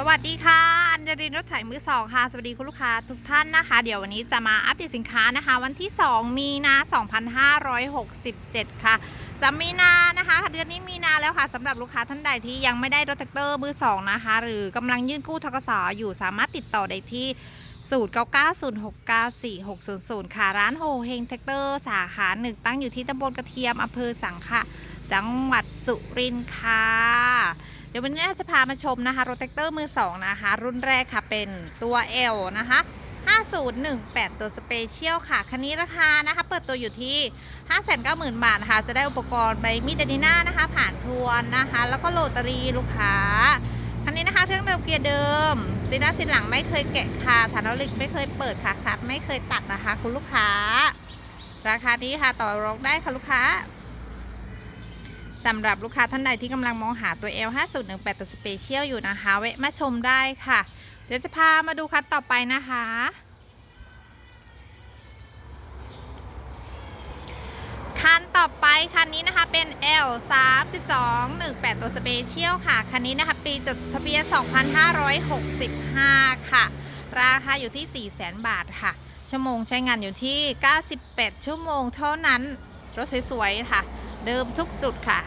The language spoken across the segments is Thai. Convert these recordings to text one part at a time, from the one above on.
สวัสดีค่ะ อัญญรินรถไถมือสองค่ะ สวัสดีคุณลูกค้าทุกท่านนะคะ เดี๋ยววันนี้จะมาอัปเดตสินค้านะคะ วันที่ 2 มีนา 2567 ค่ะ จะมีนานะคะ เดือนนี้มีนาแล้วค่ะสำหรับลูกค้าท่านใดที่ยังไม่ได้รถแท็กเตอร์มือสองนะคะ หรือกำลังยื่นกู้ทกสอยู่สามารถติดต่อได้ที่ 0990694600 ค่ะ ร้านโฮเฮงแท็กเตอร์สาขาหนึ่งตั้งอยู่ที่ตำบลกระเทียมอำเภอสังขะจังหวัดสุรินทร์ค่ะ เดี๋ยววันนี้จะพามาชมนะคะรถแท็กเตอร์มือ2นะคะ รุ่นแรกค่ะเป็นตัว L นะคะ 5018 ตัวสเปเชียลค่ะ คันนี้ราคานะคะ เปิดตัวอยู่ที่ 590,000 บาทนะคะจะได้อุปกรณ์ใบมีดเดนิน่านะคะ ผ่านทวนนะคะ แล้วก็โรตารีลูกค้า คันนี้นะคะเครื่องเดิมเกียร์เดิมซีน่าซินหลังไม่เคยแกะค่ะฐานอลิกไม่เคยเปิดค่ะครับไม่เคยตัดนะคะ คุณลูกค้า ราคานี้ค่ะต่อรองได้ค่ะลูกค้า สำหรับลูกค้าท่านใดที่กำลังมองหาตัว L 5 0 1 8 ตัวสเปเชียลอยู่นะคะแวะมาชมได้ค่ะ เดี๋ยวจะพามาดูคันต่อไปนะคะ คันต่อไปคันนี้นะคะเป็น L 3 2 1 8 ตัวสเปเชียลค่ะ คันนี้นะคะปีจดทะเบียน 2565 ค่ะ ราคาอยู่ที่ 400,000 บาทค่ะ ชั่วโมงใช้งานอยู่ที่ 98 ชั่วโมงเท่านั้นรถสวยๆค่ะ เดิมทุกจุดค่ะ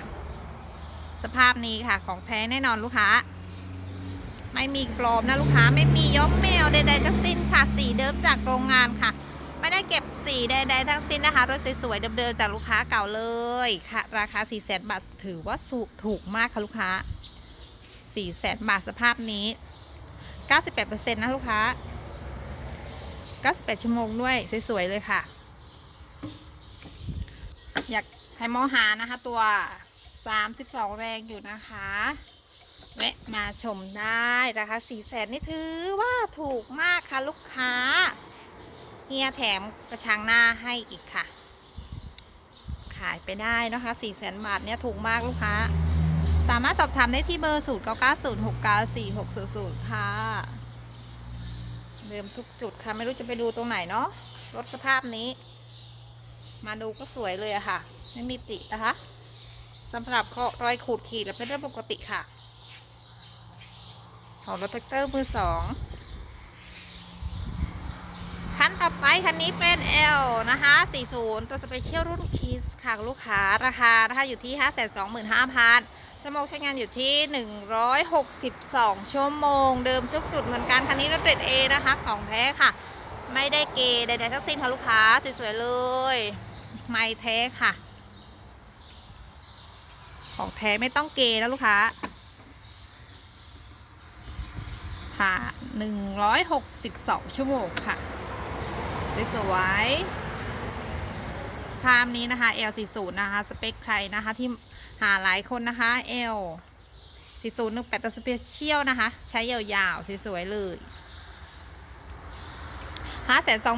สภาพนี้ค่ะของแท้แน่นอนลูกค้า ไม่มีปลอมนะลูกค้าไม่มีย้อมแมวใดๆทั้งสิ้นค่ะสีเดิมจากโรงงานค่ะ ไม่ได้เก็บสีใดๆทั้งสิ้นนะคะรถสวยๆเดิมๆจากลูกค้าเก่าเลยค่ะ ราคา4 0 0 0 0 0บาทถือว่าสูถูกมากค่ะลูกค้า4 0 0 0 0บาทสภาพนี้ 98%นะลูกค้า 98 ชั่วโมงด้วยสวยๆเลยค่ะ อยากใครมองหานะคะตัว 32 แรงอยู่นะคะแวะมาชมได้ราคา4แสนนี่ถือว่าถูกมากค่ะลูกค้าเฮียแถมกระชังหน้าให้อีกค่ะ ขายไปได้นะคะ4แสนบาทเนี่ยถูกมากลูกค้า สามารถสอบถามได้ที่เบอร์ 0 9 9 0 6 9 4 6 0 0 ค่ะ เดิมทุกจุดค่ะ ไม่รู้จะไปดูตรงไหนเนาะรถสภาพนี้ มาดูก็สวยเลยอะค่ะ ไม่มีตินะคะ สำหรับเขารอยขูดขีดและเป็นเรื่องปกติค่ะ ของรถแท็กเตอร์มือสองคันต่อไปคันนี้เป็น L นะคะ 40 ตัวสเปเชียลรุ่นคิสค่ะลูกค้าราคานะคะอยู่ที่ 525,000ชั่วโมงใช้งานอยู่ที่ 162 ชั่วโมง เดิมทุกจุดเหมือนกันคันนี้รถเรดเอนะคะของแท้ค่ะ ไม่ได้เกยใดๆทั้งสิ้นค่ะลูกค้าสวยๆเลย ไม่แท้ค่ะ ของแท้ไม่ต้องเกย์นะลูกค้าค่ะ162ชั่วโมงค่ะ สวยๆสภาพนี้นะคะ L40 นะคะ สเปคใครนะคะที่หาหลายคนนะคะ L 40 18ตัวสเปเชียลนะคะ ใช้ยาวๆ สวยๆเลยห้าแสนส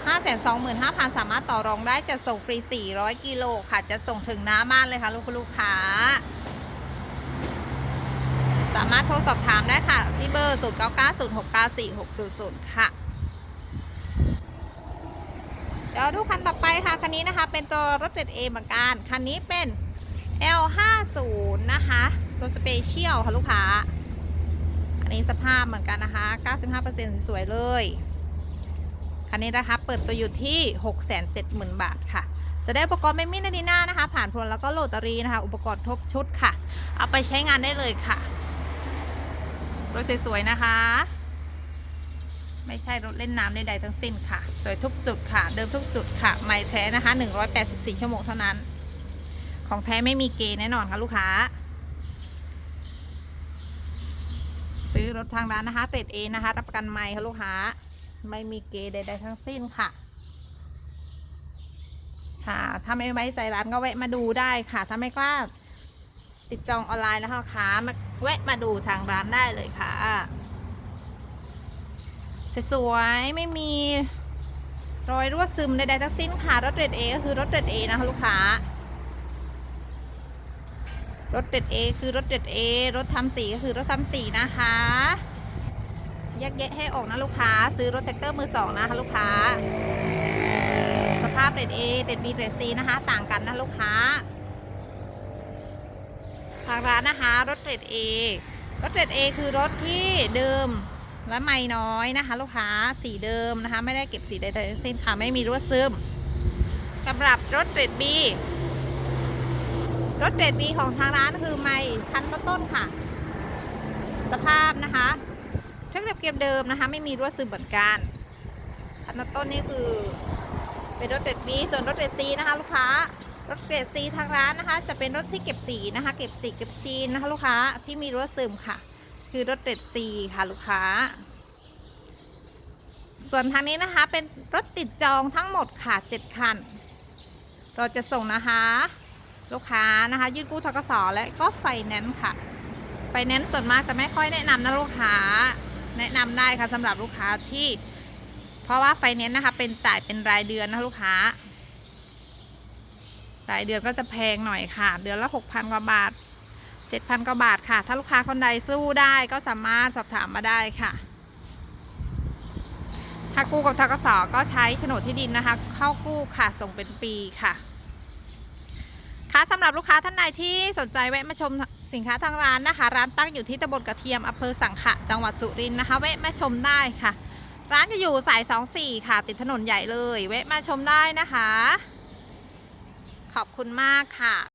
องหมื่นห้าแสนสองหมื่นห้าพันสามารถต่อรองได้จะส่งฟรีสี่ร้อยกิโลค่ะ จะส่งถึงหน้าบ้านเลยค่ะ ลูกลูกค้า สามารถโทรสอบถามได้ค่ะ ที่เบอร์ 0 9 9 0 6 9 4 6 0 0 ค่ะเดี๋ยวดูคันต่อไปค่ะ คันนี้นะคะเป็นตัวรถเด็ดเอเหมือนกัน คันนี้เป็น L50 นะคะตัวสเปเชียลค่ะลูกค้า อันนี้สภาพเหมือนกันนะคะ 95%สวยๆเลย คันนี้นะคะเปิดตัวอยู่ที่ 670,000 บาทค่ะ จะได้อุปกรณ์ไม่มินาดีน่านะคะ ผ่านพลแล้วก็โหลตารีนะคะ อุปกรณ์ทบชุดค่ะ เอาไปใช้งานได้เลยค่ะ รถสวยๆนะคะ ไม่ใช่รถเล่นน้ำใดๆทั้งสิ้นค่ะ สวยทุกจุดค่ะ เดิมทุกจุดค่ะ ไม่แท้นะคะ 184 ชั่วโมงเท่านั้น ของแท้ไม่มีเกย์แน่นอนค่ะลูกค้าซื้อรถทางร้านนะคะเตรดเอนะคะ รับประกันไม่ค่ะลูกค้า ไม่มีเกย์ใดๆทั้งสิ้นค่ะ ค่ะ ถ้าไม่ไว้ใจร้านก็แวะมาดูได้ค่ะ ถ้าไม่กล้าติดจองออนไลน์นะคะลูกค้ามาแวะมาดูทางร้านได้เลยค่ะสวยๆไม่มีรอยรั่วซึมใดๆทั้งสิ้นค่ะ รถเรดเอก็คือรถเรดเอนะคะลูกค้ารถเรดเอคือรถเรดเอรถทำสีก็คือรถทำสีนะคะ แยกแยะให้ออกนะลูกค้า ซื้อรถแท็กเตอร์มือสองนะคะลูกค้า สภาพเรดเอเรดบีเรดซีนะคะ ต่างกันนะลูกค้าทางร้านนะคะรถเกรด A รถเกรด A คือรถที่เดิมและไม่น้อยนะคะ ลูกค้าสีเดิมนะคะ ไม่ได้เก็บสีใดๆทั้งสิ้นค่ะไม่มีรั่วซึมสำหรับรถเกรด B รถเกรด B ของทางร้านคือไม่พันต้นค่ะ สภาพนะคะ เครื่องเก็บเดิมนะคะ ไม่มีรั่วซึมเหมือนกันพันต้นนี่คือเป็นรถเกรด B ส่วนรถเกรด C นะคะลูกค้ารถเกรด C ทางร้านนะคะ จะเป็นรถที่เก็บสีนะคะ เก็บสีเก็บซีนนะคะลูกค้าที่มีรั่วซึมค่ะ คือรถเกรด C ค่ะลูกค้า ส่วนทางนี้นะคะเป็นรถติดจองทั้งหมดค่ะ7คัน เราจะส่งนะคะลูกค้านะคะ ยื่นกู้ทกสและก็ไฟแนนซ์ค่ะไฟแนนซ์ส่วนมากจะไม่ค่อยแนะนำนะลูกค้า แนะนำได้ค่ะสำหรับลูกค้าที่ เพราะว่าไฟแนนซ์นะคะ เป็นจ่ายเป็นรายเดือนนะลูกค้ารายเดือนก็จะแพงหน่อยค่ะ เดือนละ6,000กว่าบาท7,000กว่าบาทค่ะ ถ้าลูกค้าคนใดสู้ได้ก็สามารถสอบถามมาได้ค่ะถ้ากู้กับทกสก็ใช้โฉนดที่ดินนะคะ เข้ากู้ค่ะส่งเป็นปีค่ะค่ะสำหรับลูกค้าท่านใดที่สนใจแวะมาชม สินค้าทางร้านนะคะ ร้านตั้งอยู่ที่ตำบลกระเทียมอำเภอสังขะจังหวัดสุรินทร์นะคะแวะมาชมได้ค่ะ ร้านจะอยู่สาย 24 ค่ะ ติดถนนใหญ่เลยแวะมาชมได้นะคะ ขอบคุณมากค่ะ